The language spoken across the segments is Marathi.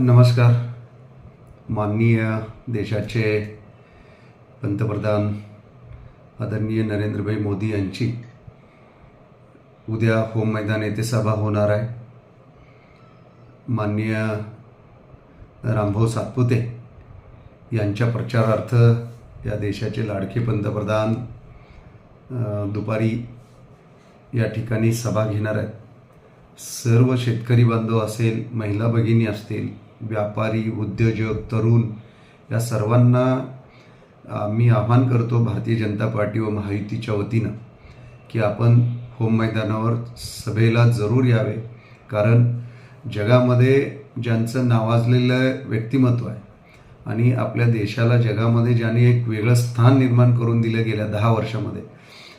नमस्कार. माननीय देशाचे पंतप्रधान आदरणीय नरेंद्रभाई मोदी यांची. उद्या होम मैदान येथे सभा होणार आहे. माननीय रामभाऊ सातपुते यांच्या प्रचारार्थ या देशाचे लाडके पंतप्रधान दुपारी या ठिकाणी सभा घेणार आहेत. सर्व शेतकरी बांधव असेल महिला भगिनी असतील व्यापारी उद्योजक तरुण या सर्वांना मी आव्हान करतो भारतीय जनता पार्टी व महायुतीच्या वतीनं की आपण होम मैदानावर सभेला जरूर यावे. कारण जगामध्ये ज्यांचं नावाजलेलं व्यक्तिमत्व आहे आणि आपल्या देशाला जगामध्ये ज्यांनी एक वेगळं स्थान निर्माण करून दिलं गेल्या दहा वर्षामध्ये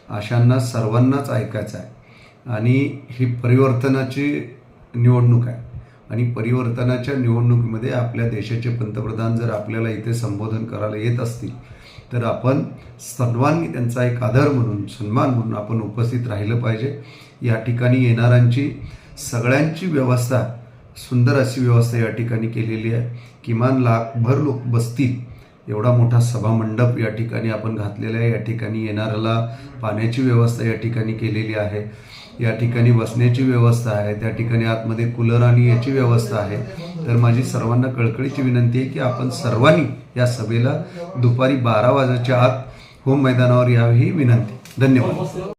अशांना सर्वांनाच ऐकायचं आहे. आणि ही परिवर्तनाची निवडणूक आहे. आणि परिवर्तनाच्या निवडणुकीमध्ये आपल्या देशाचे पंतप्रधान जर आपल्याला इथे संबोधन करायला येत असतील तर आपण सर्वांनी त्यांचा एक आदर म्हणून सन्मान म्हणून आपण उपस्थित राहिलं पाहिजे. या ठिकाणी येणाऱ्यांची सगळ्यांची व्यवस्था सुंदर अशी व्यवस्था या ठिकाणी केलेली आहे. किमान लाखभर लोक बसतील. एवढा मोठा सभामंडप या ठिकाणी आपण घातलेला आहे. या ठिकाणी येणाऱ्याला पाण्याची व्यवस्था या ठिकाणी केलेली आहे. या ठिकाणी बसण्याची व्यवस्था आहे त्या ठिकाणी आतमध्ये कूलर आणि याची व्यवस्था आहे. तर माझी सर्वांना कळकळीची विनंती आहे की आपण सर्वांनी या सभेला दुपारी बारा वाजेच्या आत होम मैदानावर यावी ही विनंती. धन्यवाद.